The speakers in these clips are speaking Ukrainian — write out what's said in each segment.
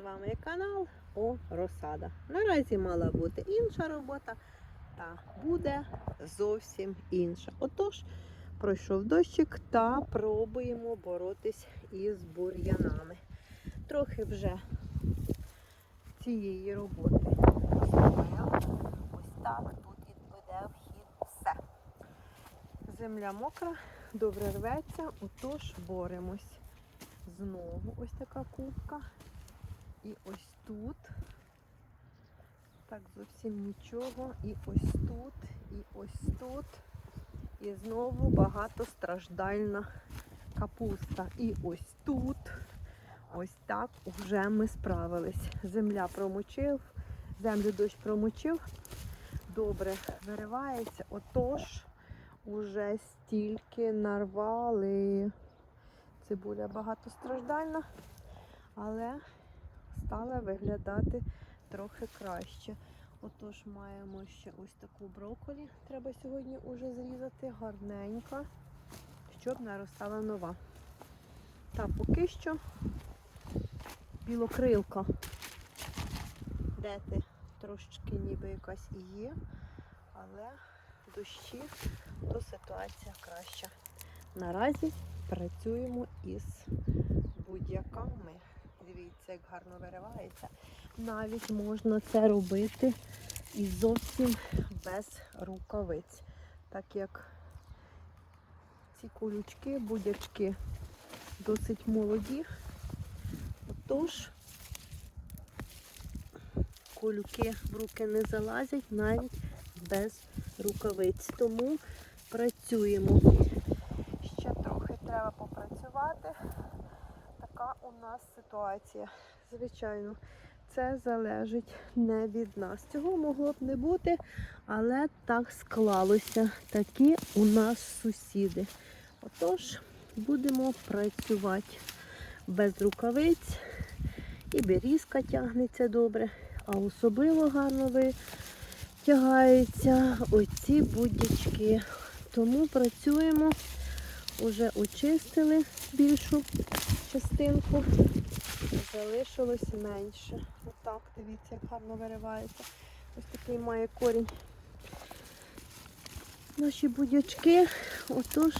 вами канал О Розсада. Наразі мала бути інша робота, та буде зовсім інша. Отож, пройшов дощик та пробуємо боротись із бур'янами. Трохи вже цієї роботи. Ось так тут відбуде вхід все. Земля мокра, добре рветься, отож боремось. Знову ось така кубка. І ось тут. Так, зовсім нічого. І ось тут, і ось тут. І знову багатостраждальна капуста. І ось тут. Ось так вже ми справились. Земля промочив, землю дощ промочив. Добре виривається. Отож, уже стільки нарвали. Цибуля багатостраждальна, але стала виглядати трохи краще. Отож, маємо ще ось таку брокколі. Треба сьогодні уже зрізати гарненько, щоб наростала нова. Та поки що білокрилка. Де ти? Трошечки ніби якась і є, але дощі, то ситуація краща. Наразі працюємо із будь-яками. Дивіться, як гарно виривається. Навіть можна це робити і зовсім без рукавиць. Так як ці колючки, будячки досить молоді. Отож, колюки в руки не залазять навіть без рукавиць. Тому працюємо. Ще трохи треба попрацювати. У нас ситуація. Звичайно, це залежить не від нас. Цього могло б не бути, але так склалося. Такі у нас сусіди. Отож, будемо працювати без рукавиць. І берізка тягнеться добре, а особливо гарно витягаються оці будячки. Тому працюємо, вже очистили більшу частинку, залишилось менше. Отак, дивіться, як гарно виривається. Ось такий має корінь. Наші будячки, отож,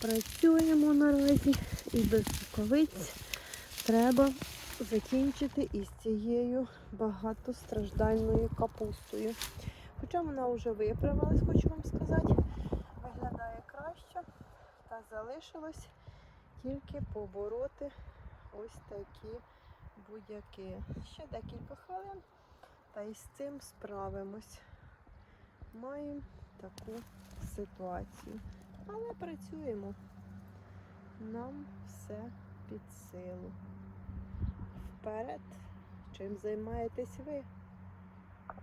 працюємо наразі і без рукавиць треба закінчити із цією багатостраждальною капустою. Хоча вона вже виправилась, хочу вам сказати, залишилось тільки побороти ось такі будь-які. Ще декілька хвилин, та й з цим справимось. Маємо таку ситуацію. Але працюємо. Нам все під силу. Вперед, чим займаєтесь ви?